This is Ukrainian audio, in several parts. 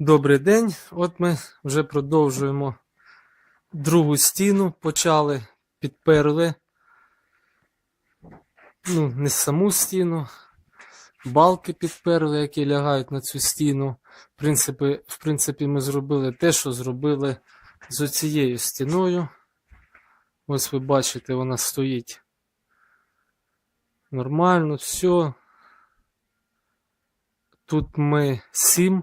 Добрий день. От ми вже продовжуємо другу стіну. Почали, підперли. Ну, не саму стіну, балки підперли, які лягають на цю стіну. В принципі, в принципі, ми зробили те, що зробили з оцією стіною. Ось ви бачите, вона стоїть нормально, все. Тут ми сім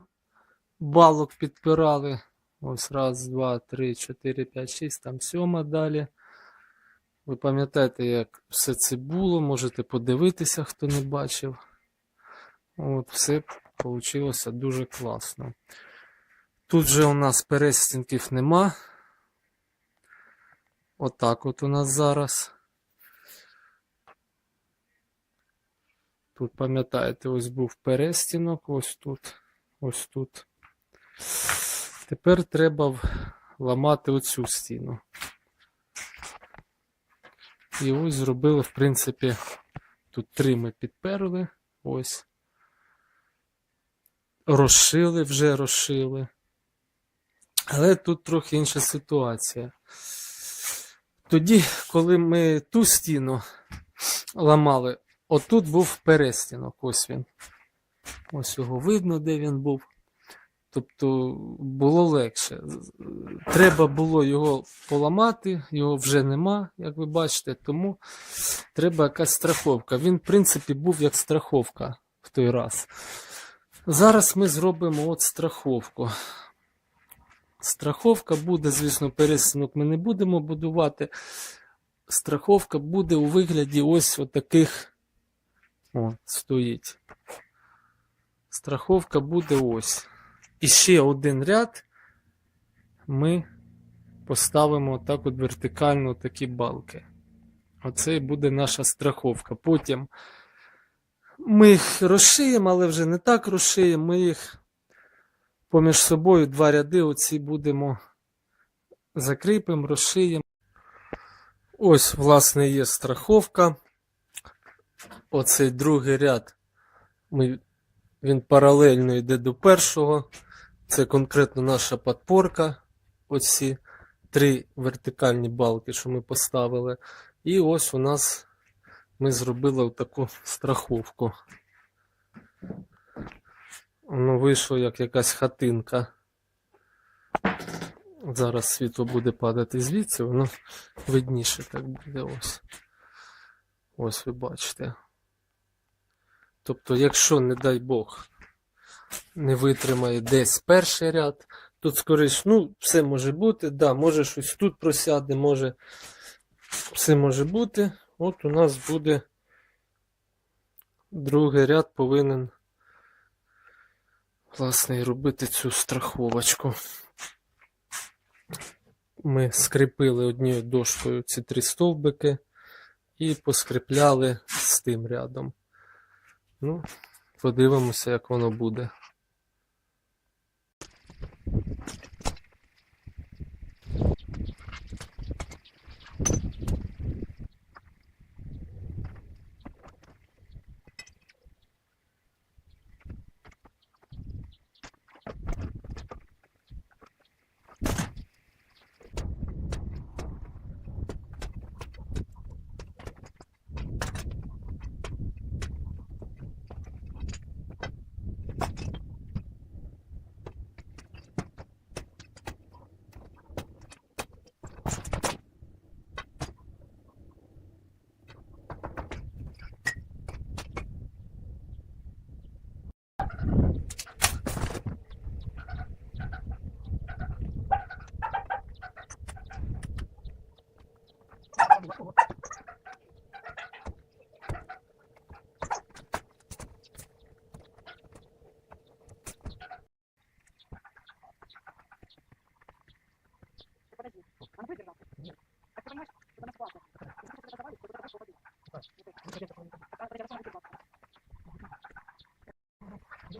балок підпирали. Ось раз, два, три, чотири, п'ять, шість, там сьома далі. Ви пам'ятаєте, як все це було, можете подивитися, хто не бачив. От, все вийшло дуже класно. Тут же у нас перестінків нема. Отак от у нас зараз. Тут, пам'ятаєте, ось був перестінок, ось тут, ось тут. Тепер треба ламати оцю стіну. І ось зробили, в принципі, тут три ми підперли. Ось. Розшили, вже розшили. Але тут трохи інша ситуація. Тоді, коли ми ту стіну ламали, отут був перестінок, ось він. Ось його видно, де він був. Тобто було легше. Треба було його поламати, його вже нема, як ви бачите, тому треба якась страховка. Він, в принципі, був як страховка в той раз. Зараз ми зробимо от страховку. Страховка буде, звісно, пересинок ми не будемо будувати. Страховка буде у вигляді ось отаких. О, стоїть. Страховка буде ось. І ще один ряд ми поставимо так от вертикально такі балки. Оце і буде наша страховка. Потім ми їх розшиємо, але вже не так розшиємо. Ми їх поміж собою два ряди оці будемо закріпимо, розшиємо. Ось, власне, є страховка. Оцей другий ряд. Ми, він паралельно йде до першого. Це конкретно наша подпорка. Оці три вертикальні балки, що ми поставили. І ось у нас ми зробили таку страховку. Воно вийшло як якась хатинка. Зараз світло буде падати звідси, воно видніше так буде ось. Ось ви бачите. Тобто, якщо, не дай Бог, не витримає десь перший ряд, тут скоріш, ну, все може бути, да, може щось тут просяде, може все може бути. От у нас буде другий ряд повинен власне і робити цю страховочку. Ми скріпили однією дошкою ці три стовбики і поскріпляли з тим рядом. Ну, подивимося, як воно буде.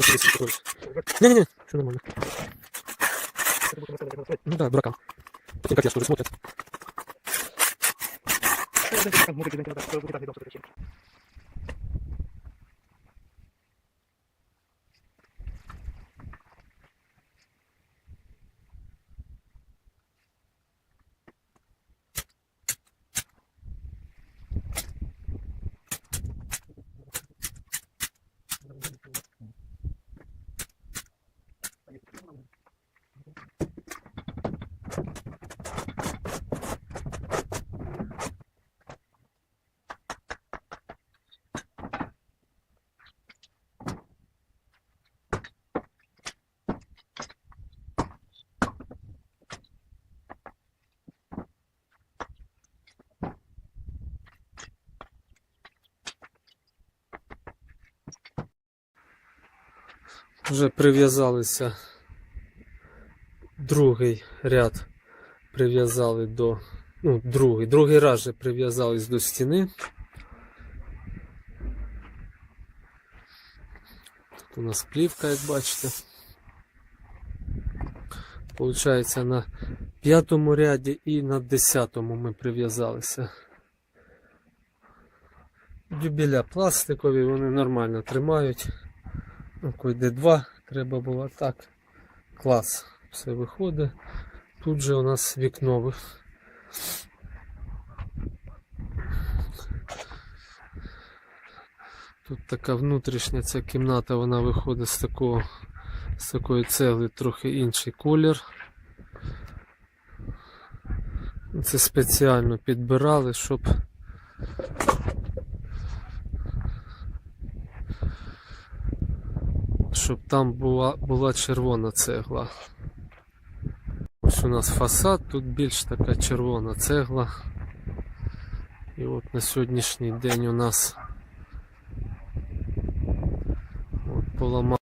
Надо повесить Не-не-не, все нормально. Ну да, дуракам. Потом как я что смотрят. Вже прив'язалися. Другий ряд прив'язали до. Ну, другий. Другий раз вже прив'язались до стіни. Тут у нас плівка, як бачите. Получається на п'ятому ряді і на десятому ми прив'язалися. Дюбеля пластикові, вони нормально тримають. Ну, коли йде два, треба було так. Клас. Все виходить. Тут же у нас вікно. Тут така внутрішня ця кімната, вона виходить з такого з такої цегли трохи інший колір. Це спеціально підбирали, щоб щоб там була, була червона цегла. Ось у нас фасад, тут більш така червона цегла. І от на сьогоднішній день у нас от поламали.